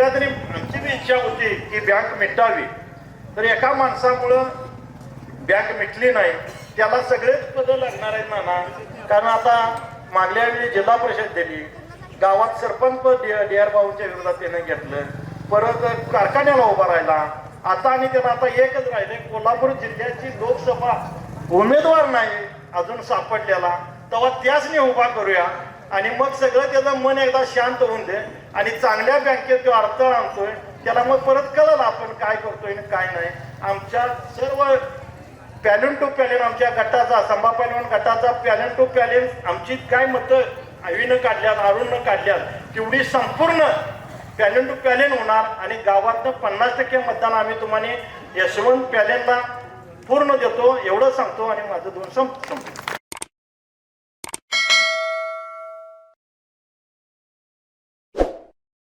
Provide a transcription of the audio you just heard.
कुठल्या तरी आमची बी इच्छा होती की बँक मिटावी. तर एका माणसामुळं बँक मिटली नाही. त्याला सगळेच पदं लागणार आहेत नाना. कारण आता मागल्या वेळी जिल्हा परिषद दिली. गावात सरपंच पद डी आर बाबूंच्या विरोधात त्याने घेतलं. परत कारखान्याला उभा राहिला. आता आणि त्याला आता एकच राहिले. कोल्हापूर जिल्ह्याची लोकसभा उमेदवार नाही अजून सापडलेला. तेव्हा त्याच उभा करूया. आणि मग सगळं त्याचं मन एकदा शांत होऊन दे आणि चांगल्या बँकेत जो अडथळा आणतोय त्याला मग परत कळलं आपण काय करतोय आणि काय नाही. आमच्या सर्व पॅलेन टू पॅलेन आमच्या गटाचा संभा पॅलेन गटाचा पॅलन टू पॅलेन आमची काय मतं आईनं काढल्यात अरुणनं काढल्यात तेवढी संपूर्ण पॅलेन टू पॅलेन होणार आणि गावातनं पन्नास टक्के मतदान आम्ही तुम्हाला यशवंत पॅलेनला पूर्ण देतो एवढं सांगतो आणि माझं दोन संप संपतो